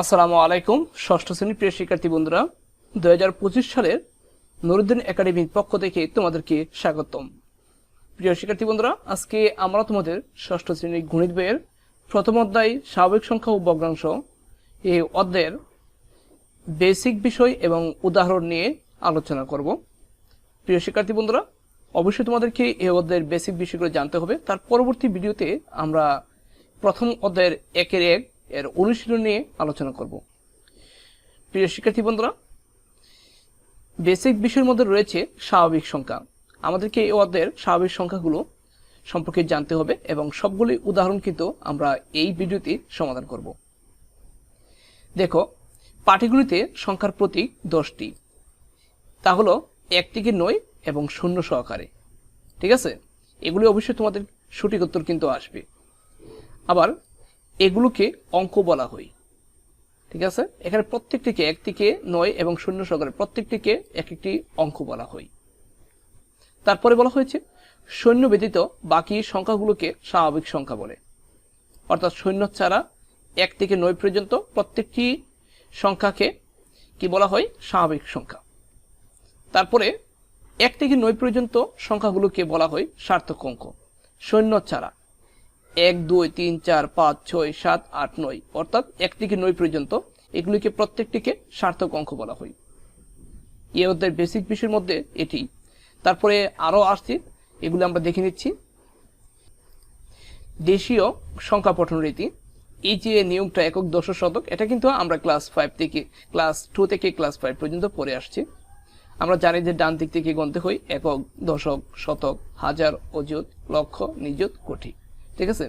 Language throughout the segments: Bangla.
আসসালামু আলাইকুম, ষষ্ঠ শ্রেণির প্রিয় শিক্ষার্থী বন্ধুরা দু হাজার পঁচিশ সালের নুরুদ্দিন একাডেমির পক্ষ থেকে তোমাদেরকে স্বাগতম। প্রিয় শিক্ষার্থী বন্ধুরা, আজকে আমরা তোমাদের ষষ্ঠ শ্রেণির গণিত বইয়ের প্রথম অধ্যায় স্বাভাবিক সংখ্যা ও ভগ্নাংশ এই অধ্যায়ের বেসিক বিষয় এবং উদাহরণ নিয়ে আলোচনা করব। প্রিয় শিক্ষার্থী বন্ধুরা, অবশ্যই তোমাদেরকে এই অধ্যায়ের বেসিক বিষয়গুলো জানতে হবে। তার পরবর্তী ভিডিওতে আমরা প্রথম অধ্যায়ের একের এক এর অনুশীলন নিয়ে আলোচনা করব। প্রিয় শিক্ষার্থী বন্ধুরা বেসিক বিষয়ের মধ্যে রয়েছে স্বাভাবিক সংখ্যা। আমাদেরকে এই অধ্যায়ের স্বাভাবিক সংখ্যাগুলো সম্পর্কে জানতে হবে এবং সবগুলি উদাহরণ কিন্তু আমরা এই ভিডিওতে সমাধান করব। দেখো পাটিগুলিতে সংখ্যার প্রতীক দশটি। তা হলো এক থেকে নয় এবং শূন্য সহকারে। ঠিক আছে? এগুলি অবশ্যই তোমাদের সঠিক উত্তর কিন্তু আসবে। আবার এগুলোকে অঙ্ক বলা হয়। ঠিক আছে? এখানে প্রত্যেকটিকে এক থেকে নয় এবং শূন্য সহকারে প্রত্যেকটিকে এক একটি অঙ্ক বলা হয়। তারপরে বলা হয়েছে, সৈন্য ব্যতীত বাকি সংখ্যাগুলোকে স্বাভাবিক সংখ্যা বলে। অর্থাৎ সৈন্য ছাড়া এক থেকে নয় পর্যন্ত প্রত্যেকটি সংখ্যাকে কি বলা হয়? স্বাভাবিক সংখ্যা। তারপরে এক থেকে নয় পর্যন্ত সংখ্যাগুলোকে বলা হয় সার্থক অঙ্ক। সৈন্য ছাড়া। এক, দুই, তিন, চার, পাঁচ, ছয়, সাত, আট, নয়। অর্থাৎ এক থেকে নয় পর্যন্ত এগুলিকে প্রত্যেকটিকে সার্থক অঙ্ক বলা হয়। এ অধ্যায়ের বেসিক বিষয়ের মধ্যে এটি। তারপরে আরও আসছে, এগুলো আমরা দেখে নিচ্ছি। দেশীয় সংখ্যা পঠন রীতি। এই যে নিয়মটা একক দশ শতক, এটা কিন্তু আমরা ক্লাস ফাইভ থেকে ক্লাস টু থেকে ক্লাস ফাইভ পর্যন্ত পড়ে আসছি। আমরা জানি যে ডান দিক থেকে গণতে হই একক দশক, শতক, হাজার, অযুত, লক্ষ, নিযুত, কোটি। ঠিক আছে?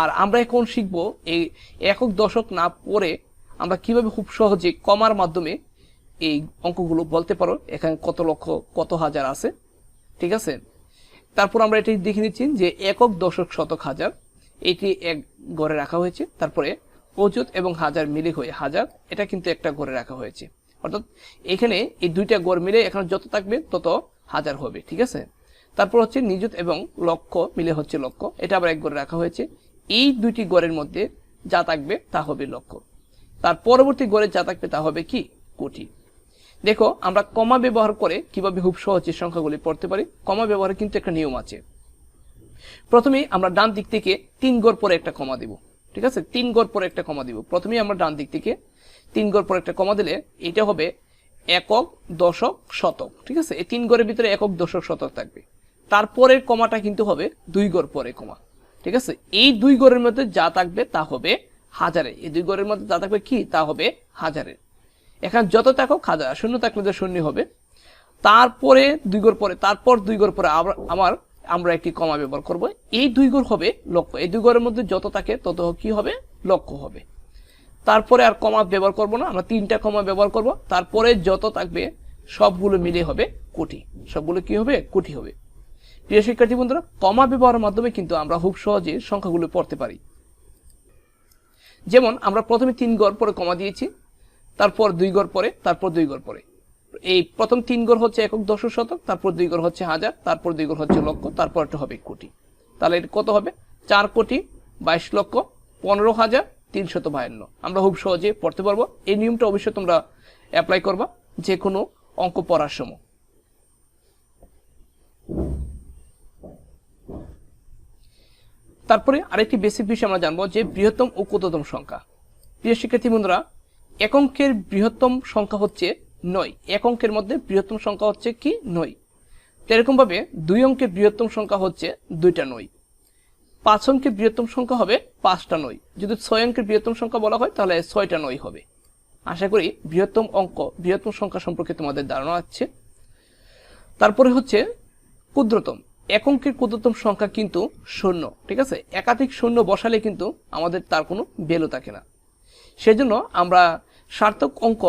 আর আমরা এখন শিখব এই একক দশক না পড়ে আমরা কীভাবে খুব সহজে কমার মাধ্যমে এই অঙ্কগুলো বলতে পারো। এখানে কত লক্ষ, কত হাজার আছে, ঠিক আছে? তারপর আমরা এটি দেখে নিচ্ছি যে একক দশক শতক হাজার, এটি এক ঘরে রাখা হয়েছে, তারপরে অযুত এবং হাজার মিলে হয়ে হাজার, এটা কিন্তু একটা ঘরে রাখা হয়েছে। অর্থাৎ এখানে এই দুইটা গড় মিলে এখানে যত থাকবে তত হাজার হবে, ঠিক আছে? তারপর হচ্ছে নিযুত এবং লক্ষ্য মিলে হচ্ছে লক্ষ্য এটা আবার এক গড়ে রাখা হয়েছে। এই দুইটি গড়ের মধ্যে যা থাকবে তা হবে লক্ষ্য তার পরবর্তী গড়ে যা থাকবে তা হবে কি? কোটি। দেখো, আমরা কমা ব্যবহার করে কীভাবে খুব সহজে সংখ্যাগুলি পড়তে পারি? কমা ব্যবহারে কিন্তু একটা নিয়ম আছে। প্রথমেই আমরা ডান দিক থেকে তিন গড় পরে একটা কমা দিব। ঠিক আছে? তিন গড় পরে একটা কমা দিব। প্রথমেই আমরা ডান দিক থেকে তিন গড় পরে একটা কমা দিলে এটা হবে একক দশক শতক। ঠিক আছে? এই তিন গড়ের ভিতরে একক দশক শতক থাকবে। তারপরের কমাটা কিন্তু হবে দুই গড় পরে কমা। ঠিক আছে? এই দুই গড়ের মধ্যে যা থাকবে তা হবে হাজারে এই দুই গড়ের মধ্যে যা থাকবে কি? তা হবে হাজারে এখানে যত থাকুক হাজার শূন্য থাকলে যে শূন্য হবে। তারপরে দুই গড় পরে, তারপর দুই গড় পরে আমার, আমরা একটি কমা ব্যবহার করব। এই দুই গড় হবে লক্ষ্য। এই দুই গড়ের মধ্যে যত থাকে, তত কি হবে? লক্ষ্য হবে। তারপরে আর কমা ব্যবহার করব না। আমরা তিনটা কমা ব্যবহার করব। তারপরে যত থাকবে, সবগুলো মিলে হবে কোটি। সবগুলো কি হবে? কোটি হবে। প্রিয় শিক্ষার্থী বন্ধুরা, কমা ব্যবহারের মাধ্যমে কিন্তু আমরা খুব সহজে সংখ্যাগুলো পড়তে পারি। যেমন, আমরা প্রথমে তিন গড় পরে কমা দিয়েছি, তারপর দুই গড় পরে, তারপর দুই গড় পরে। এই প্রথম তিন গড় হচ্ছে একক দশ শতক, তারপর দুই গড় হচ্ছে হাজার, তারপর দুই গড় হচ্ছে লক্ষ, তারপর একটা হবে কোটি। তাহলে এটা কত হবে? চার কোটি, বাইশ লক্ষ, পনেরো হাজার, তিনশত বায়ান্ন। আমরা খুব সহজে পড়তে পারব। এই নিয়মটা অবশ্যই তোমরা অ্যাপ্লাই করবা যে কোনো অঙ্ক পড়ার সময়। তারপরে আরেকটি বেসিক বিষয় আমরা জানব যে বৃহত্তম ও ক্ষুদ্রতম সংখ্যা। প্রিয় শিক্ষার্থী বন্ধুরা, এক অঙ্কের বৃহত্তম সংখ্যা হচ্ছে নয়। এক অঙ্কের মধ্যে বৃহত্তম সংখ্যা হচ্ছে কি? নয়। এরকম ভাবে দুই অঙ্কের বৃহত্তম সংখ্যা হচ্ছে দুইটা নয়। পাঁচ অঙ্কের বৃহত্তম সংখ্যা হবে পাঁচটা নয়। যদি ছয় অঙ্কের বৃহত্তম সংখ্যা বলা হয়, তাহলে ছয়টা নয় হবে। আশা করি বৃহত্তম অঙ্ক, বৃহত্তম সংখ্যা সম্পর্কে তোমাদের ধারণা আছে। তারপরে হচ্ছে ক্ষুদ্রতম। এক অঙ্কের ক্ষুদ্রতম সংখ্যা কিন্তু শূন্য, ঠিক আছে? একাধিক শূন্য বসালে কিন্তু আমাদের তার কোনো বেলু থাকে না। সেজন্য আমরা সার্থক অঙ্ক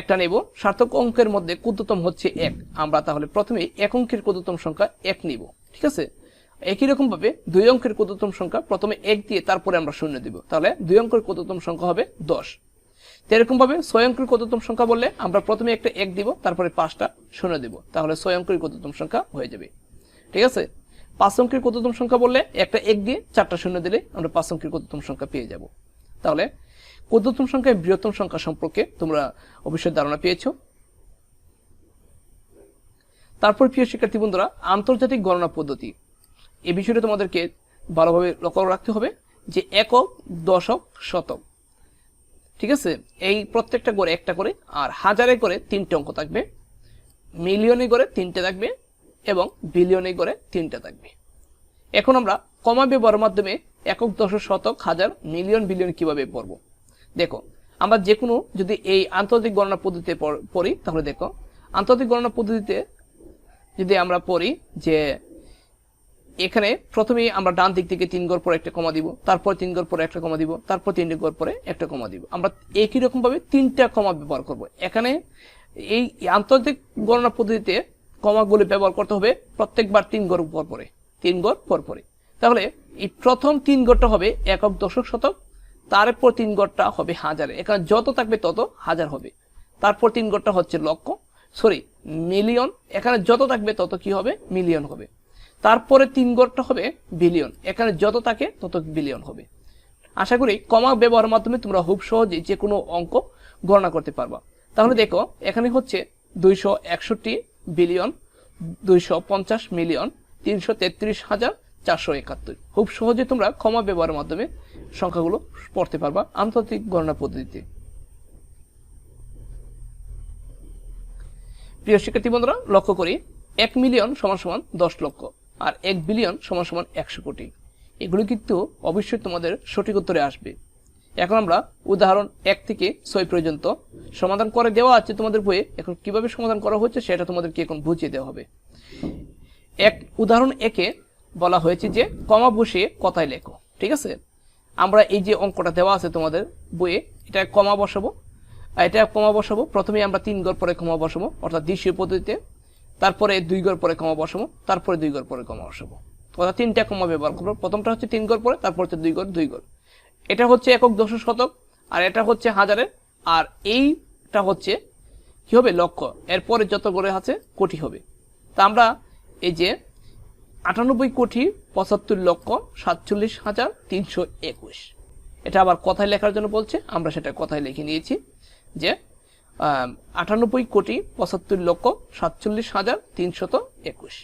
একটা নেব। সার্থক অঙ্কের মধ্যে ক্ষুদ্রতম হচ্ছে এক। আমরা তাহলে প্রথমে এক অঙ্কের ক্ষুদ্রতম সংখ্যা এক নিব, ঠিক আছে? একই রকমভাবে দুই অঙ্কের ক্ষুদ্রতম সংখ্যা প্রথমে এক দিয়ে তারপরে আমরা শূন্য দিব। তাহলে দুই অঙ্কের ক্ষুদ্রতম সংখ্যা হবে দশ। এরকম ভাবে ছয় অঙ্কের ক্ষুদ্রতম সংখ্যা বললে আমরা প্রথমে একটা এক দিব, তারপরে পাঁচটা শূন্য দিব। তাহলে ছয় অঙ্কের ক্ষুদ্রতম সংখ্যা হয়ে যাবে। ঠিক আছে? পাঁচ অঙ্কের ক্ষুদ্রতম সংখ্যা বললে? একটা এক দিয়ে চারটা শূন্য দিলে আমরা পাঁচ অঙ্কের ক্ষুদ্রতম সংখ্যা পেয়ে যাব। তাহলে ক্ষুদ্রতম সংখ্যা বৃহত্তম সংখ্যা সম্পর্কে তোমরা অবশ্যই ধারণা পেয়েছ। তারপর প্রিয় শিক্ষার্থী বন্ধুরা, আন্তর্জাতিক গণনা পদ্ধতি। এ বিষয়টা তোমাদেরকে ভালোভাবে লক্ষ্য রাখতে হবে যে একক, দশক, শতক। ঠিক আছে? এই প্রত্যেকটা করে একটা করে, আর হাজারে করে তিনটে অঙ্ক থাকবে। মিলিয়নে করে তিনটে থাকবে। এবং বিলিয়নে করে তিনটে থাকবে। এখন আমরা কমা ব্যবহারের মাধ্যমে একক দশক শতক হাজার মিলিয়ন বিলিয়ন কীভাবে পড়ব? দেখো, আমরা যে কোনো যদি এই আন্তর্জাতিক গণনা পদ্ধতিতে পড়ি তাহলে দেখো, আন্তর্জাতিক গণনা পদ্ধতিতে যদি আমরা পড়ি যে এখানে প্রথমেই আমরা ডান দিক থেকে তিন গড় পরে একটা কমা দিব, তারপর তিন গড় পরে একটা কমা দিব, তারপর তিনটে গড় পরে একটা কমা দিব। আমরা একই রকমভাবে তিনটা কমা ব্যবহার করব। এখানে এই আন্তর্জাতিক গণনা পদ্ধতিতে কমাগুলো ব্যবহার করতে হবে প্রত্যেকবার তিন গড় পর পরে, তিন গড় পর পরে। তাহলে এই প্রথম তিন গড়টা হবে একক দশক শতক, তারপর তিন গড়টা হবে হাজারে। এখানে যত থাকবে তত হাজার হবে। তারপর তিন গড়টা হচ্ছে লক্ষ সরি মিলিয়ন এখানে যত থাকবে তত কি হবে? মিলিয়ন হবে। তারপরে তিন গড়টা হবে বিলিয়ন এখানে যত থাকে তত বিলিয়ন হবে। আশা করি কমা ব্যবহারের মাধ্যমে তোমরা খুব সহজেই যে কোনো অঙ্ক গণনা করতে পারবা। তাহলে দেখো, এখানে হচ্ছে দুইশো একষট্টি বিলিয়ন, দুইশো পঞ্চাশ মিলিয়ন, তিনশো তেত্রিশ হাজার, চারশো একাত্তর। খুব সহজে তোমরা ক্ষমা ব্যবহারের মাধ্যমে সংখ্যাগুলো পড়তে পারবা আন্তর্জাতিক গণনা পদ্ধতিতে। প্রিয় শিক্ষার্থী বন্ধুরা, লক্ষ্য করি, এক মিলিয়ন সমান সমান দশ লক্ষ আর এক বিলিয়ন সমান সমান একশো কোটি। এগুলো কিন্তু অবশ্যই তোমাদের সঠিক উত্তরে আসবে। এখন আমরা উদাহরণ এক থেকে ছয় পর্যন্ত সমাধান করে দেওয়া আছে তোমাদের বইয়ে। এখন কীভাবে সমাধান করা হচ্ছে সেটা তোমাদেরকে এখন বুঝিয়ে দেওয়া হবে। এক, উদাহরণ একে বলা হয়েছে যে কমা বসিয়ে কথায় লেখো, ঠিক আছে? আমরা এই যে অঙ্কটা দেওয়া আছে তোমাদের বইয়ে, এটা কমা বসাবো। এটা কমা বসাবো, প্রথমে আমরা তিন গড় পরে কমা বসাবো, অর্থাৎ দ্বিতীয় পদ্ধতিতে। তারপরে দুই গড় পরে কমা বসাবো, তারপরে দুই গড় পরে কমা বসাবো। অর্থাৎ তিনটা কমা ব্যবহার করব। প্রথমটা হচ্ছে তিন গড় পরে, তারপর হচ্ছে দুই গড় দুই গড়। এটা হচ্ছে একক দশ শতক, আর এটা হচ্ছে হাজারের, আর এইটা হচ্ছে কি হবে? লক্ষ। এরপরে যত গড়ে আছে, কোটি হবে। তা আমরা এই যে আটানব্বই কোটি পঁচাত্তর লক্ষ সাতচল্লিশ হাজার তিনশো একুশ। এটা আবার কথায় লেখার জন্য বলছে, আমরা সেটা কথায় লিখে নিয়েছি যে আটানব্বই কোটি পঁচাত্তর লক্ষ সাতচল্লিশ হাজার তিনশত একুশ।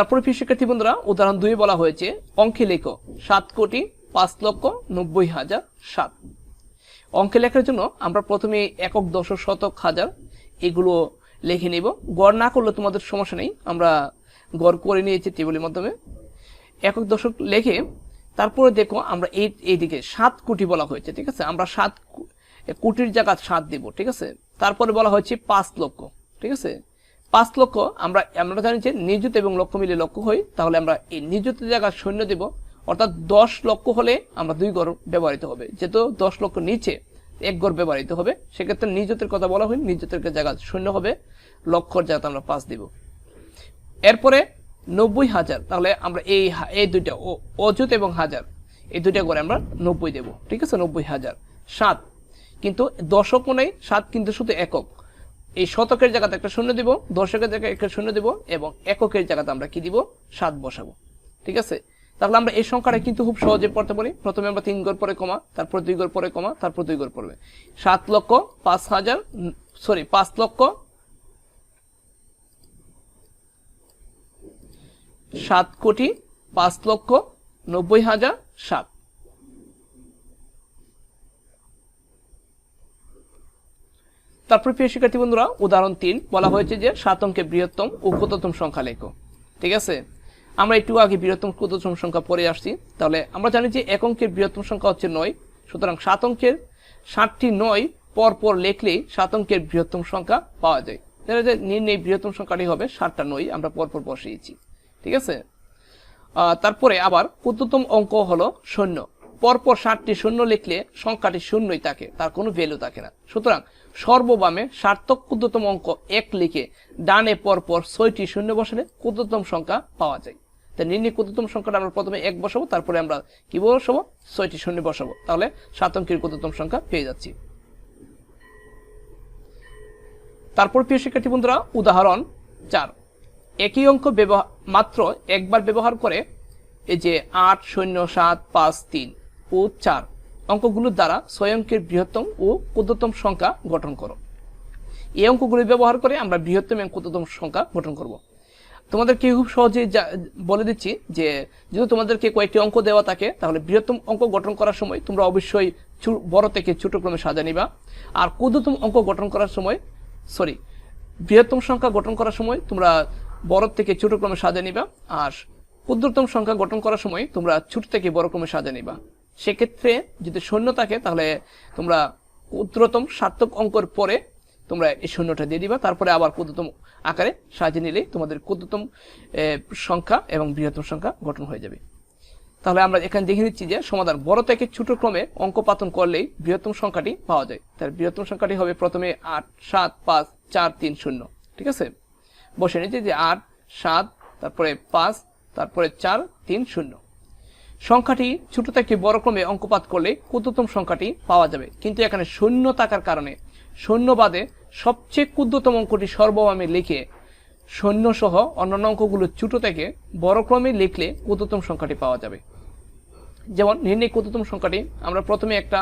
তারপরে প্রিয় শিক্ষার্থী বন্ধুরা, উদাহরণ দুই বলা হয়েছে। অঙ্কে লেখো, সাত কোটি পাঁচ লক্ষ নব্বই হাজার সাত। অঙ্কে লেখার জন্য আমরা প্রথমে একক দশক শতক হাজার, এগুলো লিখে নেব। গড় না করলে তোমাদের সমস্যা নেই, আমরা গড় করে নিয়েছি টেবিলের মাধ্যমে। একক দশক লেখে, তারপরে দেখো আমরা এই, এইদিকে সাত কোটি বলা হয়েছে, ঠিক আছে? আমরা সাত কোটির জায়গা সাত দিব, ঠিক আছে? তারপরে বলা হয়েছে পাঁচ লক্ষ, ঠিক আছে? পাঁচ লক্ষ, আমরা আমরা জানি যে নিযুত এবং লক্ষ মিলে লক্ষ হই, তাহলে আমরা এই নিযুতের জায়গা শূন্য দেব। অর্থাৎ দশ লক্ষ হলে আমরা দুই গড় ব্যবহৃত হবে। যেহেতু দশ লক্ষ নিচে এক গড় ব্যবহৃত হবে, সেক্ষেত্রে নিযুতের কথা বলা হয় নিযুতের জায়গা শূন্য হবে। লক্ষর জায়গাতে আমরা পাঁচ দিব। এরপরে নব্বই হাজার, তাহলে আমরা এই এই দুইটা অযুত এবং হাজার, এই দুইটা করে আমরা নব্বই দেব। ঠিক আছে? নব্বই হাজার। সাত। কিন্তু দশক নেই, সাত কিন্তু শুধু একক। এই শতকের জায়গাতে একটা শূন্য দিব, দশকের জায়গায় একটা শূন্য দিব, এবং এককের জায়গাতে আমরা কি দিব? সাত বসাবো। ঠিক আছে? তাহলে আমরা এই সংখ্যাটা কিন্তু খুব সহজে পড়তে পারি। প্রথমে আমরা তিন গড় পরে কমা, তারপর দুই গড় পরে কমা, তারপর দুই গড় পড়বে। সাত লক্ষ পাঁচ হাজার, সরি, পাঁচ লক্ষ সাত কোটি পাঁচ লক্ষ নব্বই হাজার সাত। তারপর প্রিয় শিক্ষার্থী বন্ধুরা, উদাহরণ তিন। বলা হয়েছে যে সাত অঙ্কের বৃহত্তম ও ক্ষুদ্রতম সংখ্যা লেখো। ঠিক আছে? আমরা একটু আগে বৃহত্তম, ক্ষুদ্রতম সংখ্যা পড়ে আসছি। তাহলে আমরা জানি যে এক অঙ্কের বৃহত্তম সংখ্যা হচ্ছে নয়। সুতরাং সাত অঙ্কের ষাটটি নয় পর পর লেখলেই সাত অঙ্কের বৃহত্তম সংখ্যা পাওয়া যায়। তাহলে যে নির্ণয় বৃহত্তম সংখ্যাটি হবে ষাটটা নয়, আমরা পরপর বসিয়েছি। ঠিক আছে? তারপরে আবার ক্ষুদ্রতম অঙ্ক হলো শূন্য। পরপর ষাটটি শূন্য লিখলে সংখ্যাটি শূন্যই থাকে, তার কোনো ভ্যালু থাকে না। সুতরাং সর্ববামে সার্থক ক্ষুদ্রতম অঙ্ক এক লিখে ডানে পরপর ছয়টি শূন্য বসালে ক্ষুদ্রতম সংখ্যা পাওয়া যায়। তাই নির্ণয় ক্ষুদ্রতম সংখ্যাটা আমরা প্রথমে এক বসাবো, তারপরে আমরা কি বসাবো? ছয়টি শূন্য বসাবো। তাহলে সাত অঙ্কের ক্ষুদ্রতম সংখ্যা পেয়ে যাচ্ছি। তারপর প্রিয় শিক্ষার্থী বন্ধুরা, উদাহরণ চার। একই অঙ্ক ব্যবহার মাত্র একবার ব্যবহার করে এই যে আট, শূন্য, সাত, পাঁচ, তিন, ও চার। অঙ্কগুলোর দ্বারা অঙ্কের বৃহত্তম ও ক্ষুদ্রতম সংখ্যা গঠন করো। এই অঙ্কগুলি ব্যবহার করে আমরা বৃহত্তম এবং ক্ষুদ্রতম সংখ্যা গঠন করব। তোমাদেরকে খুব সহজে বলে দিচ্ছি যে যদি তোমাদেরকে কয়েকটি অঙ্ক দেওয়া থাকে, তাহলে বৃহত্তম অঙ্ক গঠন করার সময় তোমরা অবশ্যই বড় থেকে ছোট ক্রমে সাজা নিবা। আর ক্ষুদ্রতম অঙ্ক গঠন করার সময় সরি বৃহত্তম সংখ্যা গঠন করার সময় তোমরা বড় থেকে ছোট ক্রমে সাজা নিবা। আর ক্ষুদ্রতম সংখ্যা গঠন করার সময় তোমরা ছোট থেকে বড় ক্রমে সাজা নিবা। সেক্ষেত্রে যদি শূন্য থাকে, তাহলে তোমরা ক্ষুদ্রতম সার্থক অঙ্কর পরে তোমরা এই শূন্যটা দিয়ে দিবা। তারপরে আবার ক্ষুদ্রতম আকারে সাজিয়ে নিলেই তোমাদের ক্ষুদ্রতম সংখ্যা এবং বৃহত্তম সংখ্যা গঠন হয়ে যাবে। তাহলে আমরা এখানে দেখে নিচ্ছি যে সমাধান বড় থেকে ছোট ক্রমে অঙ্ক পাতন করলেই বৃহত্তম সংখ্যাটি পাওয়া যায়। তার বৃহত্তম সংখ্যাটি হবে প্রথমে আট, সাত, পাঁচ, চার, তিন, শূন্য। ঠিক আছে? বসে নিচ্ছি যে আট, সাত, তারপরে পাঁচ, তারপরে চার, তিন, শূন্য। সংখ্যাটি ছোট থেকে বড় ক্রমে অঙ্কপাত করলে ক্ষুদ্রতম সংখ্যাটি পাওয়া যাবে। কিন্তু এখানে শূন্য থাকার কারণে শূন্য বাদে সবচেয়ে ক্ষুদ্রতম অঙ্কটি সর্ববামে লিখে শূন্য সহ অন্যান্য অঙ্কগুলো ছোট থেকে বড় ক্রমে লিখলে ক্ষুদ্রতম সংখ্যাটি পাওয়া যাবে। যেমন নির্ণয় ক্ষুদ্রতম সংখ্যাটি আমরা প্রথমে একটা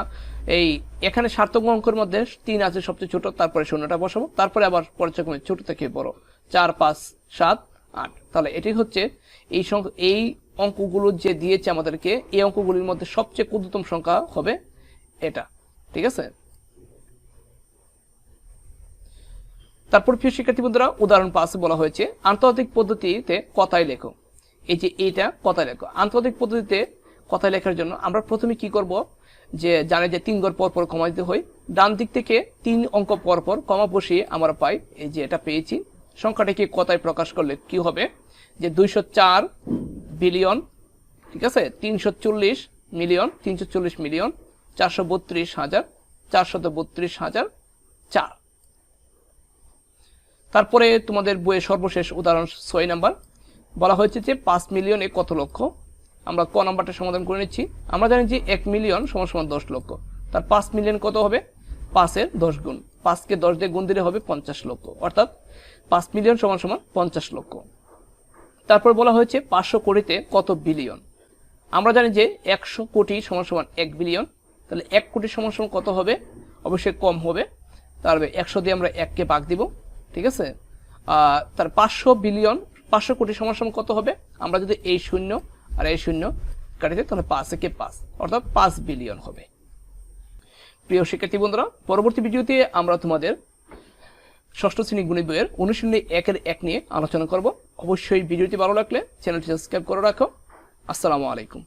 এই এখানে সার্থক অঙ্কের মধ্যে তিন আছে সবচেয়ে ছোট, তারপরে শূন্যটা বসাবো, তারপরে আবার পর্যায়ক্রমে ছোট থেকে বড়। চার, পাঁচ, সাত, আট। তাহলে এটি হচ্ছে এই এই অঙ্কগুলো যে দিয়েছে আমাদেরকে, এই অঙ্কগুলির মধ্যে সবচেয়ে ক্ষুদ্রতম সংখ্যা হবে এটা। ঠিক আছে? তারপর প্রিয় শিক্ষার্থী বন্ধুরা, উদাহরণ পাশে বলা হয়েছে, আন্তর্জাতিক পদ্ধতিতে কথায় লেখো। এই যে এইটা, কথায় লেখো। আন্তর্জাতিক পদ্ধতিতে কথায় লেখার জন্য আমরা প্রথমে কি করব? যে জানে যে তিন ঘর পর পর কমা দিতে হয়, ডান দিক থেকে তিন অঙ্ক পর পর কমা বসিয়ে আমরা পাই, এই যে এটা পেয়েছি। সংখ্যাটাকে কথায় প্রকাশ করলে কি হবে? যে দুইশো চার বিলিয়ন, ঠিক আছে? তিনশো চল্লিশ মিলিয়ন, তিনশো চল্লিশ মিলিয়ন, চারশো বত্রিশ হাজার, চারশত বত্রিশ হাজার, চার। তারপরে তোমাদের বইয়ের সর্বশেষ উদাহরণ ছয় নাম্বার। বলা হয়েছে যে পাঁচ মিলিয়নে কত লক্ষ? আমরা ক নাম্বারটা সমাধান করে নিচ্ছি। আমরা জানি যে এক মিলিয়ন সমান সমান দশ লক্ষ। তার পাঁচ মিলিয়ন কত হবে? পাঁচের দশ গুণ। পাঁচকে দশ দিয়ে গুণ দিলে হবে পঞ্চাশ লক্ষ। অর্থাৎ পাঁচ মিলিয়ন সমান সমান পঞ্চাশ লক্ষ। তারপর বলা হয়েছে পাঁচশো কোটিতে কত বিলিয়ন? আমরা জানি যে একশো কোটি সমান সমান এক বিলিয়ন। তাহলে এক কোটি সমান সমান কত হবে? অবশ্যই কম হবে। তাহলে একশো দিয়ে আমরা এককে ভাগ দিব, ঠিক আছে? তার পাঁচশো বিলিয়ন, পাঁচশো কোটি সমান সমান কত হবে? আমরা যদি এই শূন্য আর এই শূন্য কাটিতে, তাহলে পাঁচ একে পাঁচ, অর্থাৎ পাঁচ বিলিয়ন হবে। প্রিয় শিক্ষার্থী বন্ধুরা, পরবর্তী ভিডিওতে আমরা তোমাদের ষষ্ঠ শ্রেণি গণিত বইয়ের অনুশীলনী একের এক নিয়ে আলোচনা করব। অবশ্যই ভিডিওটি ভালো লাগলে চ্যানেলটি সাবস্ক্রাইব করে রাখো। আসসালামু আলাইকুম।